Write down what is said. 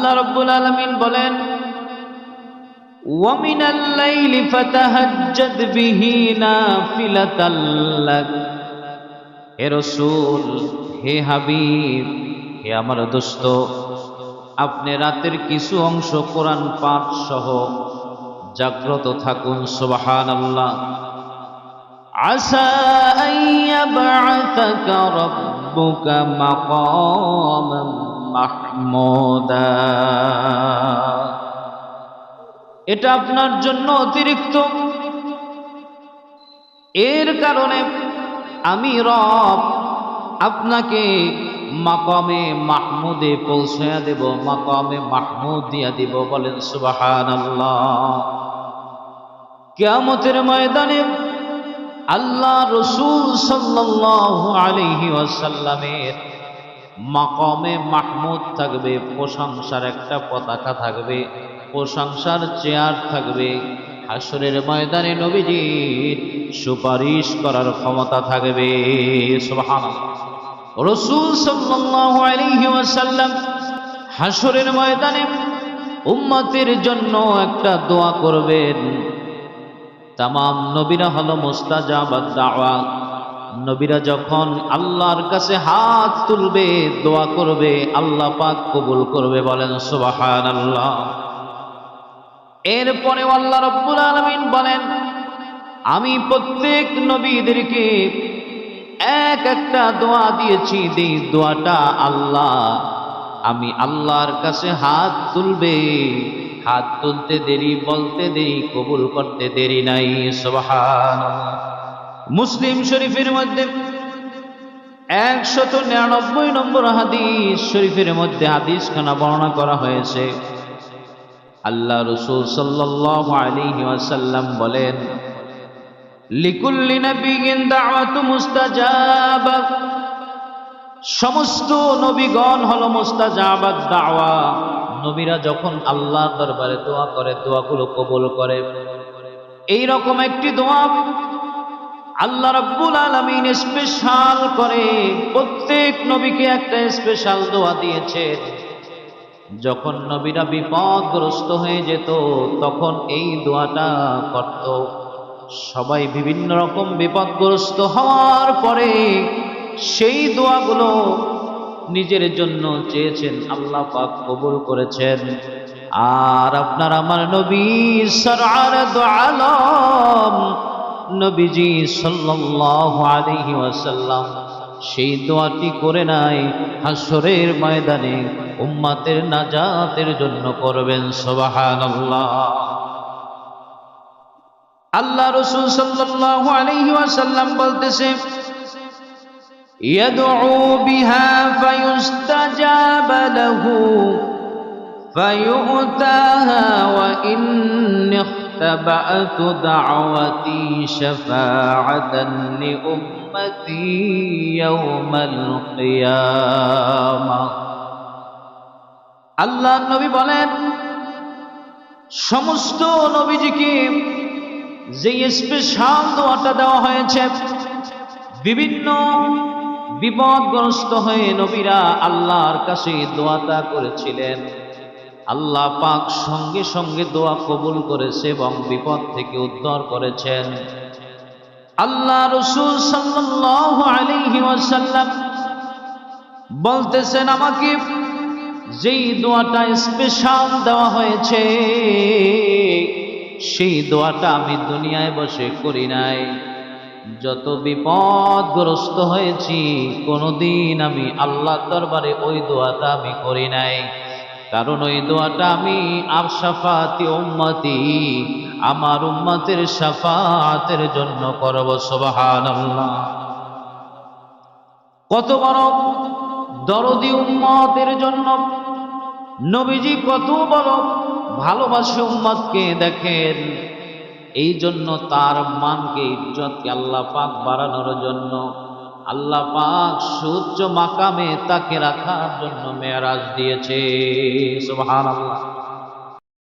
আল্লাহ রব্বুল আলমিন বলেন ومن الليل فتهجد به نافلة لك হে রসুল হে হাবিব হে আমার দোস্ত আপনি রাতের কিছু অংশ কোরআন পাঠ সহ জাগ্রত থাকুন সুবাহান আল্লাহ عسى أن يبعثك ربك مقاما মাহমুদা। এটা আপনার জন্য অতিরিক্ত। এর কারণে আমি রব আপনাকে মাকামে মাহমুদে পৌঁছায়া দেব, মাকামে মাহমুদ দিয়া দিব, বলেন সুবাহান কেমতের ময়দানে আল্লাহ রসুল সাল্লাহ আলহি ওয়াসাল্লামের মাকামে মাহমুদ থাকবে, প্রশংসার একটা পতাকা থাকবে, প্রশংসার চেয়ার থাকবে। হাসরের ময়দানে নবীজির সুপারিশ করার ক্ষমতা থাকবে রসুল হাসরের ময়দানে উম্মতের জন্য একটা দোয়া করবেন। তামাম নবীরা হলো মুস্তাজাবাদ দাওয়া নবীরা যখন আল্লাহর কাছে হাত তুলবে, দোয়া করবে, আল্লাহ পাক কবুল করবে, বলেন সুবহানাল্লাহ। এরপরে আল্লাহ রব্বুল আলমিন বলেন, আমি প্রত্যেক নবীদেরকে এক একটা দোয়া দিয়েছি এই দোয়াটা আল্লাহ, আমি আল্লাহর কাছে হাত তুলবে। হাত তুলতে দেরি, বলতে দেরি, কবুল করতে দেরি নাই সুবহান মুসলিম শরীফের মধ্যে একশত নিরানব্বই নম্বর হাদিস শরীফের মধ্যে হাদিস খানা বর্ণনা করা হয়েছে। আল্লাহ রসুল সাল্লাহ ওয়াসাল্লাম বলেন সমস্ত নবীগণ হলো মুস্তাজাবাত দাওয়া। নবীরা যখন আল্লাহর দরবারে দোয়া করে, দোয়াগুলো কবুল করে। এই রকম একটি দোয়া আল্লাহ রাব্বুল আলামিন স্পেশাল করে প্রত্যেক নবীকে একটা স্পেশাল দোয়া দিয়েছেন যখন নবীরা বিপদগ্রস্ত হয়ে যেত, তখন এই দোয়াটা করত। সবাই বিভিন্ন রকম বিপদগ্রস্ত হওয়ার পরে সেই দোয়াগুলো নিজের জন্য চেয়েছেন, আল্লাহ পাক কবুল করেছেন। আর আপনার আমার নবী সরআর দো আলম নবীজি সাল্লাল্লাহু আলাইহি ওয়াসাল্লাম সেই দোয়াটি করে নাই হাসরের ময়দানে উম্মাতের নাজাতের জন্য করবেন সুবহানাল্লাহ আল্লাহ রসুল সাল্লাল্লাহু আলাইহি ওয়াসাল্লাম বলতেছে يدعو بها فيستجاب له فيؤتاها وإن اختبأت دعوتي شفاعة لأمتي يوم القيامة আল্লাহ নবী বলেন সমস্ত নবীজিকে যে স্পেশাল দোয়াটা দেওয়া হয়েছে বিভিন্ন বিপদগ্রস্ত হয়ে নবীরা আল্লাহর কাছে দোয়াটা করেছিলেন আল্লাহ পাক সঙ্গে সঙ্গে দোয়া কবুল করেছে এবং বিপদ থেকে উদ্ধার করেছেন। আল্লাহ রসুল আলাইহি বলতেছেন, আমাকে যেই দোয়াটা স্পেশাল দেওয়া হয়েছে, সেই দোয়াটা আমি দুনিয়ায় বসে করি নাই। যত বিপদগ্রস্ত হয়েছি, কোনোদিন আমি আল্লাহ দরবারে ওই দোয়াটা আমি করি নাই। কারণ ওই দোয়াটা আমি আফসাফাতি উম্মতি, আমার উম্মতের সাফাতের জন্য করব সুবহান কত বড় দরদি উম্মতের জন্য নবীজি কত বড় ভালোবাসে উম্মতকে দেখেন এই জন্য তার মানকে ইজ্জতকে আল্লাহ পাক বাড়ানোর জন্য আল্লাহ পাক সুচ্চ মাকামে তাকে রাখার জন্য মেয়ারাজ দিয়েছে। সুবহানাল্লাহ।